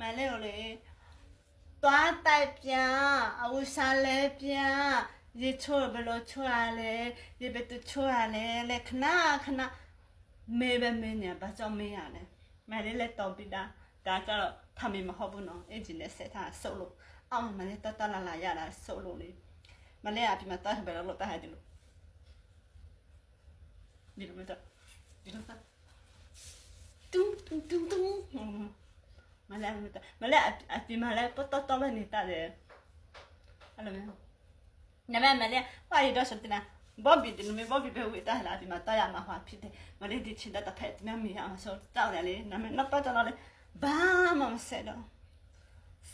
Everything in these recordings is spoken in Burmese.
မလေးကိုလေသွားတိုက်ပြန်အဝစားလဲပြန်ရေချိုးဘယ်လို့ချိုးရလဲရေဘယ်သူချိုးရလဲလက်ခဏခဏမေးပဲမင်းညာဘာကြောင့်မေးရလဲမလေးလက်တော်ပြီးတာဒါကြတော့ထမင်းမဟုတ်ဘူးနော်အင်ဂျင်နဲ့ဆက်ထားဆုပ်လို့အော်မလေးတတလာလာရတာဆုပ်လို့လေမလေးအပြင်မှာတားဘယ်လို့တားတယ်လို့ဒီလိုမျိုးတော့ဒီလိုတော့တူတူတူတူ မလဲမတမလဲအပြမလဲပတ်တော့တော့နေတာတယ်အဲ့လိုမျိုးနမမလဲပါရတော့စတင်ဘောဘီတင်မေဘောဘီပဲဝေတာလာဒီမှာတာရမှာဟာဖြစ်တယ်မလေးဒီချင်တဲ့ဖက်မမီအောင်ဆိုတောက်တယ်လေနမနောက်တော့တော့လေဘာမှမဆက်တော့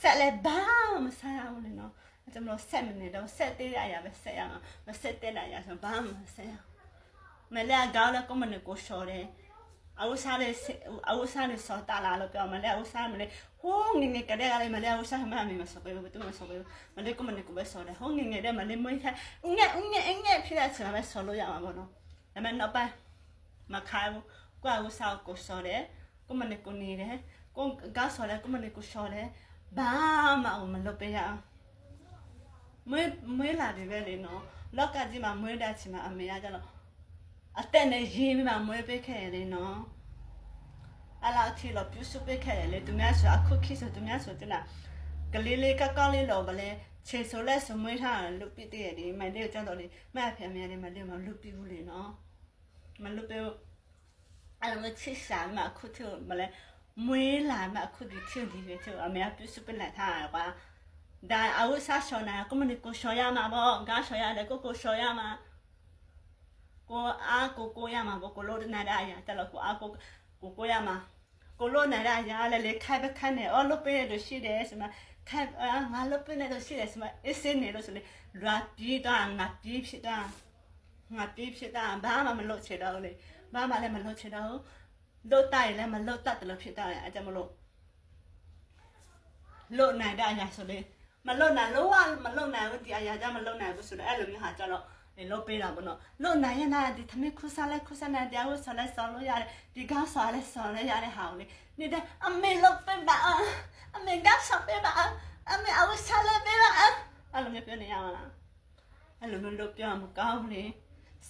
ဆက်လေဘာမှမဆက်ရဘူးလေနော်အဲ့ဒါမလို့ဆက်မနေတော့ဆက်သေးရရပဲဆက်ရအောင်မဆက်တဲ့ရရဆိုဘာမှမဆက်ရမလဲကောင်းလဲကွန်မနီကိုရှော်တယ် အဝစားလေးအဝစားလေးစောတာလာလို့ပြောမလဲအဝစားမလဲဟိုးငငယ်ကတဲ့ကလေးမလဲအဝစားမမီမစောပဲဘယ်သူမစောပဲမလဲကမနေကပဲစောတယ်ဟိုးငငယ်တဲ့မလဲမွေးခိုင်းငဲ့ငဲ့ငဲ့ဖြစ်တဲ့ဆရာပဲစောလို့ရမှာပေါ့နော်ဒါပေမဲ့တော့ပဲမခိုင်းဘူးကိုအဝစားကိုစောတယ်ကိုမနေကိုနေတယ်ကိုကစောတယ်ကိုမနေကိုစောတယ်ဘာမှမလုပ်ပေးရအောင်မွေးမွေးလာပြီပဲလေနော်လောက်ကကြီးမှာမွေးတဲ့ချိန်မှာအမေကကျတော့ အတက်နဲ့ရေးပြီးမှမွေးပေးခဲ့ရလေနော်အဲ့လောက်ထိတော့ပြုစုပေးခဲ့တယ်လေသူများဆိုအခုခေတ်ဆိုသူများဆိုတင်လားကလေးလေးကကောက်လေးတော့ဗလဲခြေဆိုလက်စမွေးထားတယ်လုတ်ပြတဲ့တယ်မလေးကြောက်တော့လေမအဖေမြန်လေးမလေးမလုတ်ပြဘူးလေနော်မလုတ်ပြဘူးအဲ့လိုမျိုးချစ်ရှာမှအခုထိမလဲမွေးလာမှအခုဒီချစ်ဒီပဲသူအမေပြုစုပေးလိုက်ထားရကွာဒါအဝဆာရှောနာကိုမနီကိုရှောရမှာပေါ့ငါရှောရတယ်ကိုကိုရှောရမှာ ကိုအားကိုကိုရမှာပေါ့ကိုလို့နာရရတက်လို့ကိုအားကိုကိုကိုရမှာကိုလိုနာရရလဲလေခိုင်ပခန်းနဲ့အော်လုတ်ပေးရလို့ရှိတယ်ဆိုမှခိုင်အာငါလုတ်ပေးနေလို့ရှိတယ်ဆိုမှအစ်စင်းနေလို့ဆိုလေလွာပြေးတော့ငါပြေးဖြစ်တာငါပြေးဖြစ်တာဘာမှမလုပ်ချင်တော့လေဘာမှလည်းမလုပ်ချင်တော့လုတ်တိုက်လည်းမလုတ်တတ်တယ်လို့ဖြစ်တော့အဲကြောင့်မလို့လုတ်နိုင်တဲ့အရာဆိုလေမလုတ်နိုင်လို့ဝမလုတ်နိုင်ဘူးဒီအရာကြောင့်မလုတ်နိုင်ဘူးဆိုတော့အဲ့လိုမျိုးဟာကြတော့ လေလုတ်ပေးတာပေါ့နော်လုတ်နိုင်ရနာဒီသမီးခုစားလဲခုစားနေတရားကိုဆော်လဲဆော်လို့ရတယ်ဒီကားဆော်လဲဆော်လဲရတဲ့ဟာကိုလေနေတဲ့အမေလုတ်ပေးပါအမေကဆော်ပေးပါအမေအဝစားလဲပေးပါအဲ့လိုမျိုးပြောနေရမှာလားအဲ့လိုမျိုးလုတ်ပြောမကောင်းလေ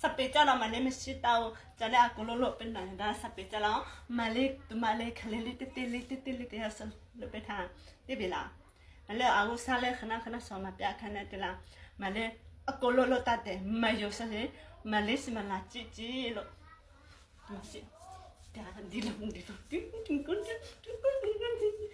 စပေကြတော့မလေးမရှိတော့ကြတဲ့ကလိုလိုပင်နေတာစပေကြတော့မလေးတမလေးခလေးလေးတေးလေးတေးလေးတေးဆလုတ်ပေးထားတိပြီလားမလဲအခုစားလဲခဏခဏဆောင်းမပြခဏတလားမလဲ အကိုလိုလိုတတ်တယ်မယုံစစေမလေးစမလာကြည့်ကြည့်လို့ဒီစီဒါဒီလိုဒီလိုဒီကွန်းဒီကွန်း